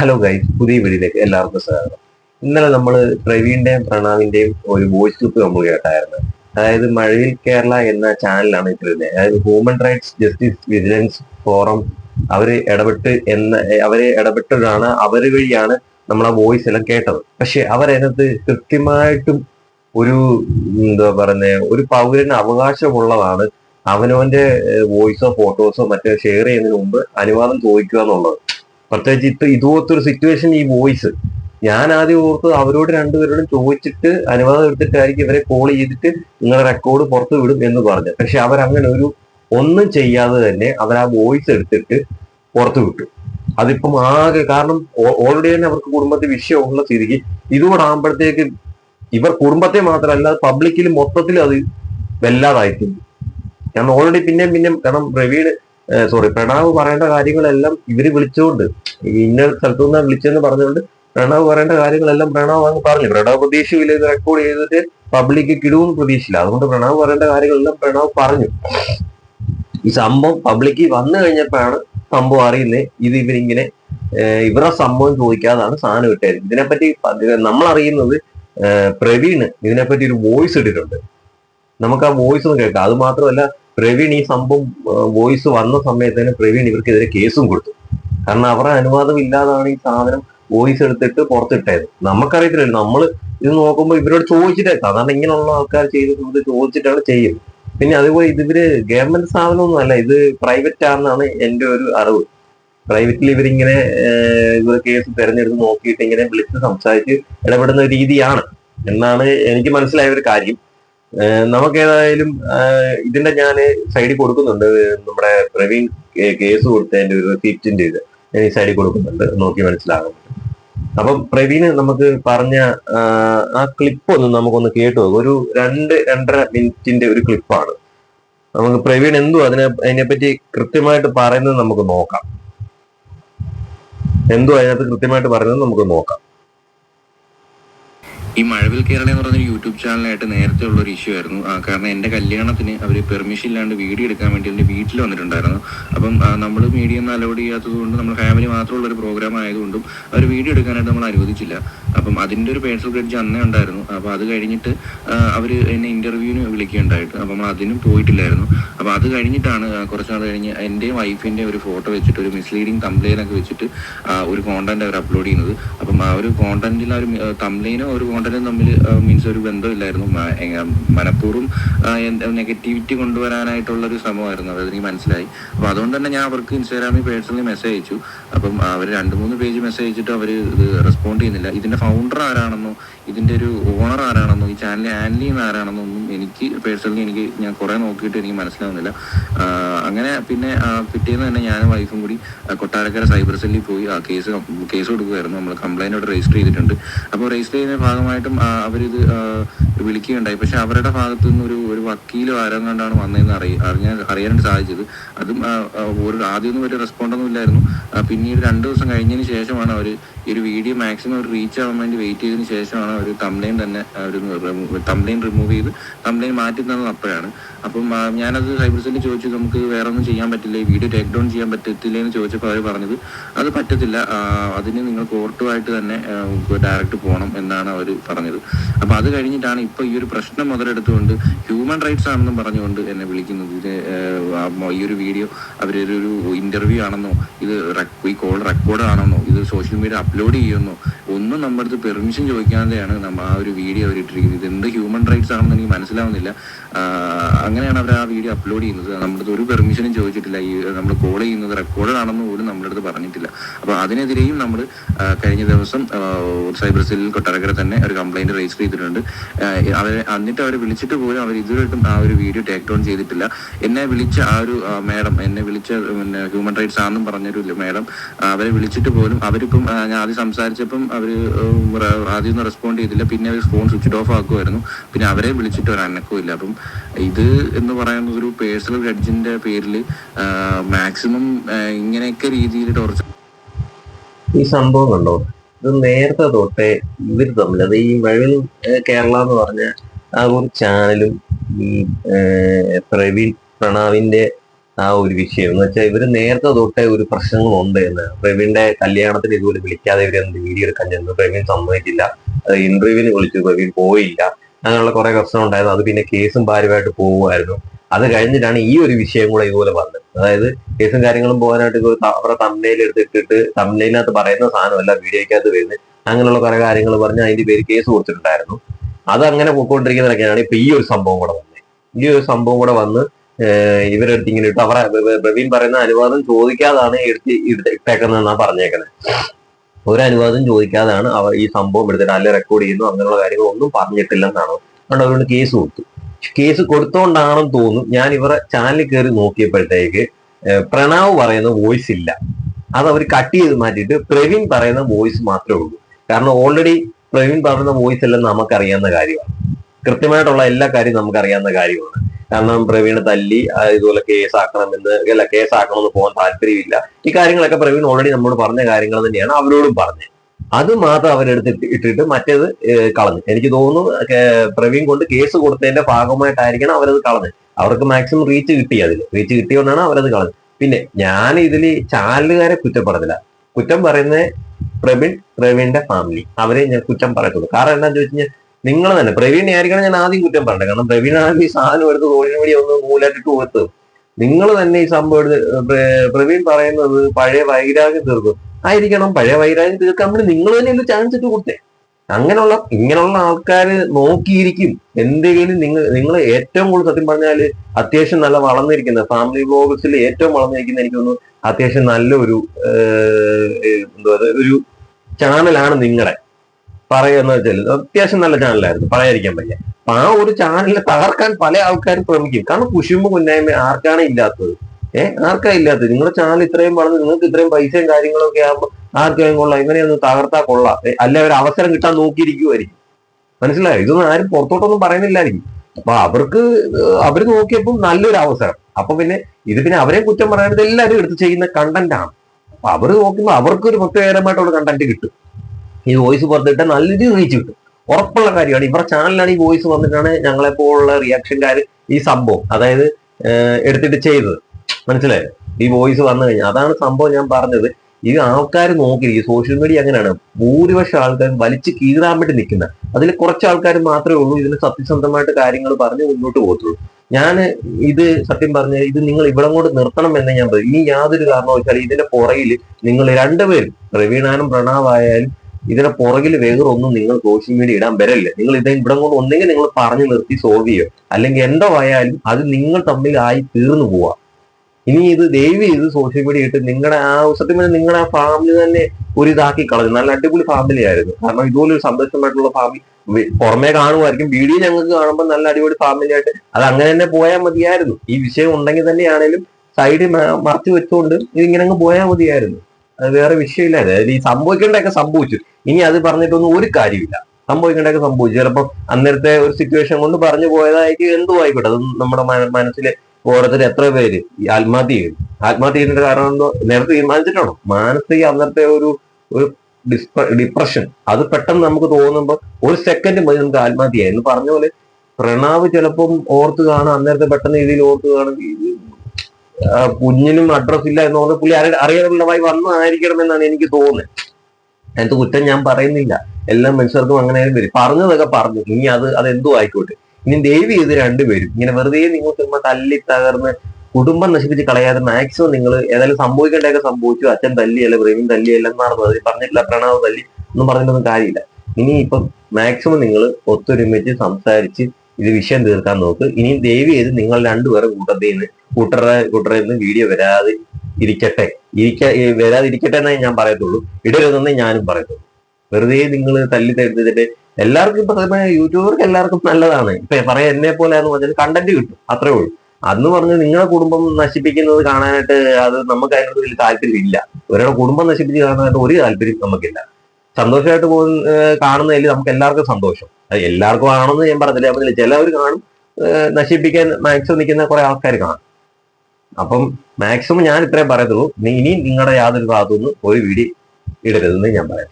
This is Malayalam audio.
ഹലോ ഗൈസ് പുതിയ വീഡിയോയിലേക്ക് എല്ലാവർക്കും സ്വാഗതം. ഇന്നലെ നമ്മൾ പ്രവീണിന്റെയും പ്രണാവിന്റെയും ഒരു വോയിസ് ക്ലിപ്പ് നമ്മൾ കേട്ടായിരുന്നു. അതായത് മഴയിൽ കേരള എന്ന ചാനലാണ് ഇട്ടിരുന്നത് അതായത് human rights justice vigilance forum അവർ ഇടപെട്ട് എന്ന അവരെ ഇടപെട്ടതാണ് അവർ വഴിയാണ് നമ്മൾ ആ വോയിസ് എല്ലാം കേട്ടത്. പക്ഷെ അവരതിനകത്ത് കൃത്യമായിട്ടും ഒരു എന്താ പറയുന്നത് ഒരു പൗരന് അവകാശമുള്ളതാണ് അവനവന്റെ വോയിസോ ഫോട്ടോസോ മറ്റോ ഷെയർ ചെയ്യുന്നതിന് മുമ്പ് അനുവാദം ചോദിക്കുക എന്നുള്ളത്. പ്രത്യേകിച്ച് ഇപ്പൊ ഇതുപോലത്തെ ഒരു സിറ്റുവേഷൻ ഈ വോയിസ് ഞാൻ ആദ്യം ഓർത്ത് അവരോട് രണ്ടുപേരോടും ചോദിച്ചിട്ട് അനുവാദം എടുത്തിട്ടായിരിക്കും ഇവരെ കോൾ ചെയ്തിട്ട് നിങ്ങളുടെ റെക്കോർഡ് പുറത്തു വിടും എന്ന് പറഞ്ഞു പക്ഷെ അവരങ്ങനെ ഒരു ഒന്നും ചെയ്യാതെ തന്നെ അവർ ആ വോയിസ് എടുത്തിട്ട് പുറത്തു വിട്ടു. അതിപ്പം ആകെ കാരണം ഓൾറെഡി തന്നെ അവർക്ക് കുടുംബത്തിൽ വിഷയമുള്ള സ്ഥിതിക്ക് ഇതുകൂടെ ആകുമ്പോഴത്തേക്ക് ഇവർ കുടുംബത്തെ മാത്രമല്ല പബ്ലിക്കിൽ മൊത്തത്തിൽ അത് വല്ലാതായിട്ടുണ്ട്. കാരണം ഓൾറെഡി പിന്നെയും പിന്നെയും കാരണം പ്രവീണ് സോറി പ്രണാവ് പറയേണ്ട കാര്യങ്ങളെല്ലാം ഇവർ വിളിച്ചുകൊണ്ട് ഇന്ന സ്ഥലത്തു നിന്നാണ് വിളിച്ചെന്ന് പറഞ്ഞുകൊണ്ട് പ്രണവ് പറയേണ്ട കാര്യങ്ങളെല്ലാം പ്രണവ് അങ്ങ് പറഞ്ഞു. പ്രണവ് പ്രതീക്ഷയില്ല ഇത് റെക്കോർഡ് ചെയ്തിട്ട് പബ്ലിക്ക് കിടുവെന്ന് പ്രതീക്ഷയില്ല. അതുകൊണ്ട് പ്രണവ് പറയേണ്ട കാര്യങ്ങളെല്ലാം പ്രണവ് പറഞ്ഞു. ഈ സംഭവം പബ്ലിക്ക് വന്നു കഴിഞ്ഞപ്പോഴാണ് സംഭവം അറിയുന്നത്. ഇത് ഇവരിങ്ങനെ ഇവരുടെ സംഭവം ചോദിക്കാതാണ് സാധനം ഇട്ടത്. ഇതിനെപ്പറ്റി നമ്മൾ അറിയുന്നത് പ്രവീൺ ഇതിനെപ്പറ്റി ഒരു വോയിസ് ഇട്ടിട്ടുണ്ട്. നമുക്ക് ആ വോയിസ് ഒന്ന് കേൾക്കാം. അത് മാത്രമല്ല പ്രവീൺ ഈ സംഭവം വോയിസ് വന്ന സമയത്തിന് പ്രവീൺ ഇവർക്കെതിരെ കേസും കൊടുത്തു. കാരണം അവരുടെ അനുവാദം ഇല്ലാതാണ് ഈ സാധനം വോയിസ് എടുത്തിട്ട് പുറത്തിട്ടത്. നമുക്കറിയത്തില്ലല്ലോ നമ്മൾ ഇത് നോക്കുമ്പോൾ ഇവരോട് ചോദിച്ചിട്ടേ സാധാരണ ഇങ്ങനെയുള്ള ആൾക്കാർ ചെയ്തിട്ടുണ്ട് ചോദിച്ചിട്ടാണ് ചെയ്യും പിന്നെ അതുപോലെ ഇത് ഇവർ ഗവൺമെന്റ് സ്ഥാപനമൊന്നും അല്ല ഇത് പ്രൈവറ്റ് ആണെന്നാണ് എന്റെ ഒരു അറിവ്. പ്രൈവറ്റിൽ ഇവരിങ്ങനെ ഇവർ കേസ് തെരഞ്ഞെടുത്ത് നോക്കിയിട്ട് ഇങ്ങനെ വിളിച്ച് സംസാരിച്ച് ഇടപെടുന്ന രീതിയാണ്. എന്നാണ് എനിക്ക് മനസ്സിലായ ഒരു കാര്യം. നമുക്ക് ഏതായാലും ഇതിന്റെ ഞാൻ സൈഡിൽ കൊടുക്കുന്നുണ്ട്. നമ്മുടെ പ്രവീൺ കേസ് കൊടുത്തതിന്റെ ഒരു റെസിപ്റ്റിന്റെ ഇത് ഞാൻ ഈ സൈഡിൽ കൊടുക്കുന്നുണ്ട്. നോക്കി മനസ്സിലാകും. അപ്പം പ്രവീണ് നമുക്ക് പറഞ്ഞ ആ ക്ലിപ്പ് ഒന്ന് നമുക്കൊന്ന് കേട്ടു. ഒരു രണ്ട് രണ്ടര മിനിറ്റിന്റെ ഒരു ക്ലിപ്പാണ് നമുക്ക് പ്രവീൺ എന്തോ അതിനെ അതിനെപ്പറ്റി കൃത്യമായിട്ട് പറയുന്നത് നമുക്ക് നോക്കാം. എന്തോ അതിനകത്ത് കൃത്യമായിട്ട് പറയുന്നത് നമുക്ക് നോക്കാം. ഈ മഴവിൽ കേരള എന്ന് പറഞ്ഞ യൂട്യൂബ് ചാനലായിട്ട് നേരത്തെ ഉള്ള ഒരു ഇഷ്യൂ ആയിരുന്നു. കാരണം എന്റെ കല്യാണത്തിന് അവർ പെർമിഷൻ ഇല്ലാണ്ട് വീഡിയോ എടുക്കാൻ വേണ്ടി എന്റെ വീട്ടിൽ വന്നിട്ടുണ്ടായിരുന്നു. അപ്പം നമ്മൾ മീഡിയ ഒന്നും അലൗഡ് ചെയ്യാത്തത് കൊണ്ട് നമ്മൾ ഫാമിലി മാത്രമുള്ള ഒരു പ്രോഗ്രാം ആയതുകൊണ്ടും അവർ വീഡിയോ എടുക്കാനായിട്ട് നമ്മൾ അനുവദിച്ചില്ല. അപ്പം അതിന്റെ ഒരു പേഴ്സണൽ ഗ്രഡ്ജ് അന്നേ ഉണ്ടായിരുന്നു. അപ്പോൾ അത് കഴിഞ്ഞിട്ട് അവർ എന്നെ ഇന്റർവ്യൂവിന് വിളിക്കുകയുണ്ടായിട്ട്. അപ്പം അതിനും പോയിട്ടില്ലായിരുന്നു. അപ്പോൾ അത് കഴിഞ്ഞിട്ടാണ് കുറച്ച് നാൾ കഴിഞ്ഞ് എന്റെയും വൈഫിന്റെ ഒരു ഫോട്ടോ വെച്ചിട്ട് ഒരു മിസ്ലീഡിങ് ഒക്കെ വെച്ചിട്ട് ഒരു കോണ്ടന്റ് അവർ അപ്ലോഡ് ചെയ്യുന്നത്. അപ്പം ആ ഒരു കോണ്ടന്റിൽ ആ ഒരു തംലൈനോ ഒരു കോണ്ടന്റും തമ്മിൽ മീൻസ് ഒരു ബന്ധമില്ലായിരുന്നു. മനഃപൂർവം നെഗറ്റിവിറ്റി കൊണ്ടുവരാനായിട്ടുള്ള ഒരു ശ്രമമായിരുന്നു. അത് എനിക്ക് മനസ്സിലായി. അപ്പോൾ അതുകൊണ്ട് തന്നെ ഞാൻ അവർക്ക് ഇൻസ്റ്റാഗ്രാമിൽ പേഴ്സണലി മെസ്സേജ് അയച്ചു. അപ്പം അവർ രണ്ട് മൂന്ന് പേജ് മെസ്സേജ് അയച്ചിട്ട് അവർ ഇത് റെസ്പോണ്ട് ചെയ്യുന്നില്ല. ഇതിന്റെ ഫൗണ്ടർ ആരാണെന്നോ ഇതിന്റെ ഒരു ഓണർ ആരാണെന്നോ ഈ ചാനലിലെ ചെയ്യുന്ന ആരാണെന്നോ ഒന്നും എനിക്ക് പേഴ്സണലി എനിക്ക് ഞാൻ കുറെ നോക്കിയിട്ട് എനിക്ക് മനസ്സിലാവുന്നില്ല. അങ്ങനെ പിന്നെ പിറ്റേന്ന് തന്നെ ഞാനും വൈഫും കൂടി കൊട്ടാരക്കര സൈബർ സെല്ലിൽ പോയി ആ കേസ് കേസ് കൊടുക്കുമായിരുന്നു നമ്മൾ കംപ്ലൈന്റ് അവിടെ രജിസ്റ്റർ ചെയ്തിട്ടുണ്ട്. അപ്പോൾ രജിസ്റ്റർ ചെയ്യുന്ന ഭാഗമായിട്ടും അവരിത് വിളിക്കുകയുണ്ടായി. പക്ഷെ അവരുടെ ഭാഗത്തു നിന്ന് ഒരു ഒരു വക്കീലോ ആരെങ്ങാണ്ടാണ് വന്നതെന്ന് അറിയ അറിഞ്ഞാൽ അറിയാനായിട്ട് സാധിച്ചത്. അതും ഒരു ആദ്യമൊന്നും ഒരു റെസ്പോണ്ടൊന്നും ഇല്ലായിരുന്നു. പിന്നീട് രണ്ട് ദിവസം കഴിഞ്ഞതിന് ശേഷമാണ് അവർ ഈ ഒരു വീഡിയോ മാക്സിമം ഒരു റീച്ച് ആവാൻ വേണ്ടി വെയിറ്റ് ചെയ്തതിന് ശേഷമാണ് അവർ തംലൈൻ തന്നെ ഒരു തംലൈൻ റിമൂവ് ചെയ്ത് തംലൈൻ മാറ്റി തന്നത് അപ്പോഴാണ്. അപ്പം ഞാനത് സൈബർ സെല്ലിൽ ചോദിച്ചു നമുക്ക് വേറെ ഒന്നും ചെയ്യാൻ പറ്റില്ല ഈ വീഡിയോ ടേക്ക് ഡൗൺ ചെയ്യാൻ പറ്റത്തില്ല എന്ന് ചോദിച്ചപ്പോൾ അവർ പറഞ്ഞത് അത് പറ്റത്തില്ല അതിന് നിങ്ങൾ കോർട്ടുമായിട്ട് തന്നെ ഡയറക്റ്റ് പോകണം എന്നാണ് അവർ പറഞ്ഞത്. അപ്പോൾ അത് കഴിഞ്ഞിട്ടാണ് ഇപ്പോൾ ഈ ഒരു പ്രശ്നം മുതലെടുത്തുകൊണ്ട് ഹ്യൂമൻ റൈറ്റ്സ് ആണെന്നും പറഞ്ഞുകൊണ്ട് എന്നെ വിളിക്കുന്നത്. ഇത് ഈ ഒരു വീഡിയോ അവരൊരു ഇന്റർവ്യൂ ആണെന്നോ ഇത് ഈ കോൾ റെക്കോർഡ് ആണെന്നോ ഇത് സോഷ്യൽ മീഡിയ അപ്ലോഡ് ചെയ്യുമെന്നോ ഒന്നും നമ്മുടെ അടുത്ത് പെർമിഷൻ ചോദിക്കാതെയാണ് നമ്മൾ ആ ഒരു വീഡിയോ അവർ ഇട്ടിരിക്കുന്നത് ഇത് എന്ത് ഹ്യൂമൻ റൈറ്റ്സ് ആണെന്ന് എനിക്ക് മനസ്സിലാവുന്നില്ല. അങ്ങനെയാണ് അവർ ആ വീഡിയോ അപ്ലോഡ് ചെയ്യുന്നത്. നമ്മുടെ ഒരു പെർമിഷനും ചോദിച്ചിട്ടില്ല. ഈ നമ്മൾ കോൾ ചെയ്യുന്നത് റെക്കോർഡ് ആണെന്ന് പോലും നമ്മുടെ അടുത്ത് പറഞ്ഞിട്ടില്ല. അപ്പോൾ അതിനെതിരെയും നമ്മൾ കഴിഞ്ഞ ദിവസം സൈബർ സെല്ലിൽ കൊട്ടാരക്കര തന്നെ ഒരു കംപ്ലൈന്റ് രജിസ്റ്റർ ചെയ്തിട്ടുണ്ട്. അവരെ എന്നിട്ട് അവർ വിളിച്ചിട്ട് പോലും അവർ ഇതുവരെയായിട്ടും ആ ഒരു വീഡിയോ ടേക്ക് ഡൗൺ ചെയ്തിട്ടില്ല. എന്നെ വിളിച്ച ആ ഒരു മാഡം എന്നെ വിളിച്ച പിന്നെ ഹ്യൂമൻ റൈറ്റ്സ് ആണെന്നും പറഞ്ഞൊരു മാഡം അവരെ വിളിച്ചിട്ട് പോലും അവരിപ്പം ഞാൻ ആദ്യം സംസാരിച്ചപ്പം അവർ ആദ്യമൊന്നും റെസ്പോണ്ട് ചെയ്തില്ല. പിന്നെ അവർ ഫോൺ സ്വിച്ച് ഓഫ് ആക്കുമായിരുന്നു പിന്നെ അവരെ വിളിച്ചിട്ട് ഒരു അനക്കവും ഇല്ല. അപ്പം ഇത് എന്ന് പറയുന്നത് ഒരു പേഴ്സണൽ ജഡ്ജിന്റെ പേരിൽ മാക്സിമം ഇങ്ങനെയൊക്കെ രീതിയിൽ ടോർച്ചർ ഈ സംഭവം കണ്ടോ? ഇത് നേരത്തെ തൊട്ടേ ഇവർ തമ്മിൽ അത് ഈ മഴവിൽ കേരള എന്ന് പറഞ്ഞ ആ ഒരു ചാനലും ഈ പ്രവീൺ പ്രണാവിന്റെ ആ ഒരു വിഷയം എന്ന് വെച്ചാൽ ഇവർ നേരത്തെ തൊട്ടേ ഒരു പ്രശ്നങ്ങളുണ്ട് എന്ന്. പ്രവീണിന്റെ കല്യാണത്തിന് ഇതുപോലെ വിളിക്കാതെ ഇവർ വീഡിയോ എടുക്കാൻ ചെന്നു? പ്രവീൺ സമ്മതിച്ചില്ല. ഇന്റർവ്യൂവിന് വിളിച്ചു പ്രവീൺ പോയില്ല. അങ്ങനെയുള്ള കുറെ പ്രശ്നം ഉണ്ടായിരുന്നു. അത് പിന്നെ കേസും ഭാര്യമായിട്ട് പോവുമായിരുന്നു അത് കഴിഞ്ഞിട്ടാണ് ഈ ഒരു വിഷയം കൂടെ ഇതുപോലെ വന്നത്. അതായത് കേസും കാര്യങ്ങളും പോകാനായിട്ട് അവരുടെ തമ്മനയിൽ എടുത്തിട്ടിട്ട് തമ്മനയിനകത്ത് പറയുന്ന സാധനമല്ല വീഡിയോയ്ക്കകത്ത് വരുന്നത്. അങ്ങനെയുള്ള കുറെ കാര്യങ്ങൾ പറഞ്ഞ് അതിന്റെ പേര് കേസ് കൊടുത്തിട്ടുണ്ടായിരുന്നു. അത് അങ്ങനെ പോയിക്കൊണ്ടിരിക്കുന്നതൊക്കെയാണ് ഇപ്പൊ ഈ ഒരു സംഭവം കൂടെ വന്നത്. ഈ ഒരു സംഭവം കൂടെ വന്ന് ഏഹ് ഇവരെടുത്ത് ഇങ്ങനെ ഇട്ടു അവരെ പ്രവീൺ പറയുന്ന അനുവാദം ചോദിക്കാതാണ് എടുത്ത് ഇട്ടേക്കുന്നതെന്നാണ് പറഞ്ഞേക്കുന്നത്. ഒരു അനുവാദം ചോദിക്കാതാണ് അവർ ഈ സംഭവം എടുത്തിട്ട് അല്ലെ റെക്കോർഡ് ചെയ്യുന്നു അങ്ങനെയുള്ള കാര്യങ്ങളൊന്നും പറഞ്ഞിട്ടില്ലെന്നാണ്. അതുകൊണ്ട് അവരോട് കേസ് കൊടുത്തു. കേസ് കൊടുത്തോണ്ടാണെന്ന് തോന്നുന്നു. ഞാൻ ഇവരെ ചാനലിൽ കയറി നോക്കിയപ്പോഴത്തേക്ക് പ്രണവ് പറയുന്ന വോയിസ് ഇല്ല. അത് അവർ കട്ട് ചെയ്ത് മാറ്റിയിട്ട് പ്രവീൺ പറയുന്ന വോയിസ് മാത്രമേ ഉള്ളൂ. കാരണം ഓൾറെഡി പ്രവീൺ പറയുന്ന വോയിസ് എല്ലാം നമുക്കറിയാവുന്ന കാര്യമാണ്. കൃത്യമായിട്ടുള്ള എല്ലാ കാര്യവും നമുക്കറിയാവുന്ന കാര്യമാണ്. കാരണം പ്രവീണ് തല്ലി ഇതുപോലെ കേസ് ആക്കണമെന്ന് അല്ല കേസ് ആക്കണമെന്ന് പോകാൻ താല്പര്യമില്ല. ഈ കാര്യങ്ങളൊക്കെ പ്രവീൺ ഓൾറെഡി നമ്മോട് പറഞ്ഞ കാര്യങ്ങൾ തന്നെയാണ് അവരോടും പറഞ്ഞത്. അത് മാത്രം അവരെടുത്ത് ഇട്ടിട്ട് മറ്റേത് കളഞ്ഞു. എനിക്ക് തോന്നുന്നു പ്രവീൺ കൊണ്ട് കേസ് കൊടുത്തതിന്റെ ഭാഗമായിട്ടായിരിക്കണം അവരത് കളഞ്ഞത് അവർക്ക് മാക്സിമം റീച്ച് കിട്ടി അതിൽ റീച്ച് കിട്ടിയോണ്ടാണ് അവരത് കളഞ്ഞത് പിന്നെ ഞാൻ ഇതിൽ ചാനലുകാരെ കുറ്റപ്പെടുന്നില്ല കുറ്റം പറയുന്നത് പ്രവീൺ പ്രവീണിന്റെ ഫാമിലി അവരെ ഞാൻ കുറ്റം പറയത്തുള്ളൂ. കാരണം എന്താണെന്ന് ചോദിച്ചു കഴിഞ്ഞാൽ നിങ്ങൾ തന്നെ. പ്രവീണിനെ ആയിരിക്കണം ഞാൻ ആദ്യം കുറ്റം പറഞ്ഞത് കാരണം പ്രവീണാണ് ഈ സാധനം എടുത്ത് സോഷ്യൽ മീഡിയ ഒന്ന് മൂലാറ്റിട്ട് കൊടുത്ത് നിങ്ങൾ തന്നെ ഈ സംഭവം എടുത്ത് പ്രവീൺ പറയുന്നത് പഴയ വൈരാഗ്യം തീർക്കും. ആയിരിക്കണം. പഴയ വൈരാഗ്യം തീർക്കാൻ വേണ്ടി നിങ്ങൾ തന്നെ ചാൻസ് ഇട്ട് കൊടുത്തേ. അങ്ങനെയുള്ള ഇങ്ങനെയുള്ള ആൾക്കാർ നോക്കിയിരിക്കും. എന്തെങ്കിലും നിങ്ങൾ നിങ്ങൾ ഏറ്റവും കൂടുതൽ സത്യം പറഞ്ഞാൽ അത്യാവശ്യം നല്ല വളർന്നിരിക്കുന്ന ഫാമിലി ബ്ലോഗ്സിൽ ഏറ്റവും വളർന്നിരിക്കുന്ന എനിക്ക് തോന്നുന്നു അത്യാവശ്യം നല്ലൊരു എന്താ ഒരു ചാനലാണ് നിങ്ങളുടെ പറയുന്ന വെച്ചാൽ അത്യാവശ്യം നല്ല ചാനലായിരുന്നു പറയാതിരിക്കാൻ പയ്യ അപ്പൊ ആ ഒരു ചാനലിനെ തകർക്കാൻ പല ആൾക്കാരും ശ്രമിക്കും. കാരണം കുശുമ്പ് കുന്നായ്മ ആർക്കാണ് ഇല്ലാത്തത്? ഏഹ് ആർക്കാ ഇല്ലാത്തത്? നിങ്ങളുടെ ചാനൽ ഇത്രയും വളർന്ന് നിങ്ങൾക്ക് ഇത്രയും പൈസയും കാര്യങ്ങളൊക്കെ ആകുമ്പോൾ ആർക്കും കൊള്ളാം? ഇങ്ങനെയൊന്ന് തകർത്താ കൊള്ളാം. അല്ല ഒരു അവസരം കിട്ടാൻ നോക്കിയിരിക്കുമായിരിക്കും മനസ്സിലായോ? ഇതൊന്നും ആരും പുറത്തോട്ടൊന്നും പറയുന്നില്ലായിരിക്കും. അപ്പൊ അവർക്ക് അവർ നോക്കിയപ്പോൾ നല്ലൊരു അവസരം. അപ്പൊ പിന്നെ ഇത് പിന്നെ അവരെ കുറ്റം പറയാനത് എല്ലാവരും എടുത്ത് ചെയ്യുന്ന കണ്ടന്റ് ആണ്. അപ്പൊ അവർ നോക്കുമ്പോൾ അവർക്ക് ഒരു പ്രത്യേകരമായിട്ടുള്ള കണ്ടന്റ് കിട്ടും. ഈ വോയിസ് പുറത്തിട്ട് നല്ലൊരു റീച്ച് കിട്ടും. ഉറപ്പുള്ള കാര്യമാണ്. ഇവരുടെ ചാനലിലാണ് ഈ വോയിസ് വന്നിട്ടാണ് ഞങ്ങളെ പോലുള്ള റിയാക്ഷൻകാർ ഈ സംഭവം അതായത് എടുത്തിട്ട് ചെയ്തത്. മനസ്സിലായോ? ഈ വോയിസ് വന്നു കഴിഞ്ഞാൽ അതാണ് സംഭവം ഞാൻ പറഞ്ഞത്. ഈ ആൾക്കാർ നോക്കി ഈ സോഷ്യൽ മീഡിയ അങ്ങനെയാണ്. ഭൂരിപക്ഷം ആൾക്കാർ വലിച്ചു കീറാൻ വേണ്ടി നിൽക്കുന്ന. അതിൽ കുറച്ച് ആൾക്കാർ മാത്രമേ ഉള്ളൂ. ഇതിന് സത്യസന്ധമായിട്ട് കാര്യങ്ങൾ പറഞ്ഞ് മുന്നോട്ട് പോകത്തുള്ളൂ. ഞാൻ ഇത് സത്യം പറഞ്ഞ ഇത് നിങ്ങൾ ഇവിടെ കൊണ്ട് നിർത്തണം എന്ന് ഞാൻ പറയും. ഇനി യാതൊരു വെച്ചാൽ ഇതിന്റെ പുറയിൽ നിങ്ങൾ രണ്ടുപേരും പ്രവീണാനും പ്രണാവായാലും ഇതിന്റെ പുറകിൽ വേറൊന്നും നിങ്ങൾ സോഷ്യൽ മീഡിയ ഇടാൻ വരല്ല. നിങ്ങൾ ഇത് ഇവിടെ കൊണ്ട് ഒന്നെങ്കിൽ നിങ്ങൾ പറഞ്ഞു നിർത്തി സോൾവ് ചെയ്യുക. അല്ലെങ്കിൽ എന്തോ ആയാലും അത് നിങ്ങൾ തമ്മിൽ ആയി തീർന്നു പോവാ ഇനി ഇത് ദയവ് ചെയ്ത് സോഷ്യൽ മീഡിയ ഇട്ട് നിങ്ങളുടെ ആ സത്യം പറഞ്ഞാൽ നിങ്ങളുടെ ആ ഫാമിലി തന്നെ ഒരു ഇതാക്കി കളഞ്ഞു. നല്ല അടിപൊളി ഫാമിലി ആയിരുന്നു. കാരണം ഇതുപോലെ ഒരു സന്തോഷമായിട്ടുള്ള ഫാമിലി പുറമേ കാണുമായിരിക്കും. വീഡിയോ ഞങ്ങൾക്ക് കാണുമ്പോൾ നല്ല അടിപൊളി ഫാമിലി ആയിട്ട് അത് അങ്ങനെ തന്നെ പോയാൽ മതിയായിരുന്നു. ഈ വിഷയം ഉണ്ടെങ്കിൽ തന്നെയാണേലും സൈഡിൽ മറച്ചു വെച്ചുകൊണ്ട് ഇതിങ്ങനെ അങ്ങ് പോയാൽ മതിയായിരുന്നു. അത് വേറെ വിഷയമില്ലായിരുന്നു ഈ സംഭവിക്കേണ്ടതൊക്കെ സംഭവിച്ചു. ഇനി അത് പറഞ്ഞിട്ടൊന്നും ഒരു കാര്യമില്ല സംഭവിക്കേണ്ടതൊക്കെ സംഭവിച്ചു. ചിലപ്പോൾ അന്നേരത്തെ ഒരു സിറ്റുവേഷൻ കൊണ്ട് പറഞ്ഞു പോയതായിരിക്കും എന്തോ ആയിക്കോട്ടെ. അത് നമ്മുടെ മനസ്സിൽ ഓരോരുത്തർ എത്ര പേര് ഈ ആത്മഹത്യ ചെയ്യുന്നു ആത്മഹത്യ ചെയ്യുന്നതിന്റെ കാരണം എന്തോ നേരത്തെ തീരുമാനിച്ചിട്ടാണോ മാനസിക അന്നത്തെ ഒരു ഒരു ഡിപ്രഷൻ അത് പെട്ടെന്ന് നമുക്ക് തോന്നുമ്പോൾ ഒരു സെക്കൻഡ് മതി നമുക്ക് ആത്മഹത്യ എന്ന് പറഞ്ഞ പോലെ പ്രണാവ് ചിലപ്പം ഓർത്ത് കാണാം. അന്നേരത്തെ പെട്ടെന്ന് രീതിയിൽ ഓർത്ത് കാണും. കുഞ്ഞിനും അഡ്രസ് ഇല്ല എന്ന് പറഞ്ഞ പുള്ളി അറിയ അറിയാനുള്ളതായി വന്നതായിരിക്കണം എന്നാണ് എനിക്ക് തോന്നുന്നത്. അതിനകത്ത് കുറ്റം ഞാൻ പറയുന്നില്ല. എല്ലാ മനുഷ്യർക്കും അങ്ങനെ വരും. പറഞ്ഞതൊക്കെ പറഞ്ഞു. ഇനി അത് അത് എന്തോ ആയിക്കോട്ടെ. ഇനി ദൈവം ഇത് രണ്ടുപേരും ഇങ്ങനെ വെറുതെ നിങ്ങൾ ചുമ്മാ തല്ലി തകർന്ന് കുടുംബം നശിപ്പിച്ച് കളയാതെ മാക്സിമം നിങ്ങൾ ഏതായാലും സംഭവിക്കേണ്ടതൊക്കെ സംഭവിച്ചു. അച്ഛൻ തല്ലിയല്ല അല്ല തല്ലിയല്ല നടന്നു പറഞ്ഞിട്ടില്ല പ്രണവ് തല്ലി ഒന്നും പറഞ്ഞിട്ടൊന്നും കാര്യമില്ല. ഇനി ഇപ്പം മാക്സിമം നിങ്ങൾ ഒത്തൊരുമിച്ച് സംസാരിച്ച് ഇത് വിഷയം തീർക്കാൻ നോക്ക്. ഇനിയും ദയവ് ചെയ്ത് നിങ്ങൾ രണ്ടുപേരെ കൂട്ടത്തിൽ നിന്ന് കൂട്ടറെ കൂട്ടറിൽ നിന്ന് വീഡിയോ വരാതെ ഇരിക്കട്ടെ ഇരിക്ക വരാതിരിക്കട്ടെ എന്നേ ഞാൻ പറയത്തുള്ളൂ. ഇടരുതെന്നേ ഞാനും പറയത്തുള്ളൂ. വെറുതെ നിങ്ങൾ തല്ലി തരുന്നതിന്റെ എല്ലാവർക്കും ഇപ്പൊ യൂട്യൂബർക്ക് എല്ലാവർക്കും നല്ലതാണ്. ഇപ്പൊ പറയാ എന്നെ പോലെ എന്ന് പറഞ്ഞാൽ കണ്ടന്റ് കിട്ടും. അത്രേ ഉള്ളൂ. അന്ന് പറഞ്ഞ് നിങ്ങളുടെ കുടുംബം നശിപ്പിക്കുന്നത് കാണാനായിട്ട് അത് നമുക്ക് അതിനോട് വലിയ താല്പര്യമില്ല. ഒരാളുടെ കുടുംബം നശിപ്പിച്ച് കാണാനായിട്ട് ഒരു താല്പര്യം നമുക്കില്ല. സന്തോഷമായിട്ട് പോകുന്ന കാണുന്നതിൽ നമുക്ക് എല്ലാവർക്കും സന്തോഷം. അത് എല്ലാവർക്കും ആണെന്ന് ഞാൻ പറഞ്ഞില്ല? അപ്പം ചിലവർ കാണും നശിപ്പിക്കാൻ മാക്സിമം നിൽക്കുന്ന കുറെ ആൾക്കാർ കാണും. അപ്പം മാക്സിമം ഞാൻ ഇത്രയും പറയത്തുള്ളൂ. ഇനി നിങ്ങളുടെ യാതൊരു ഭാഗത്തുനിന്ന് ഒരു വീഡിയോ ഇടരുതെന്ന് ഞാൻ പറയാം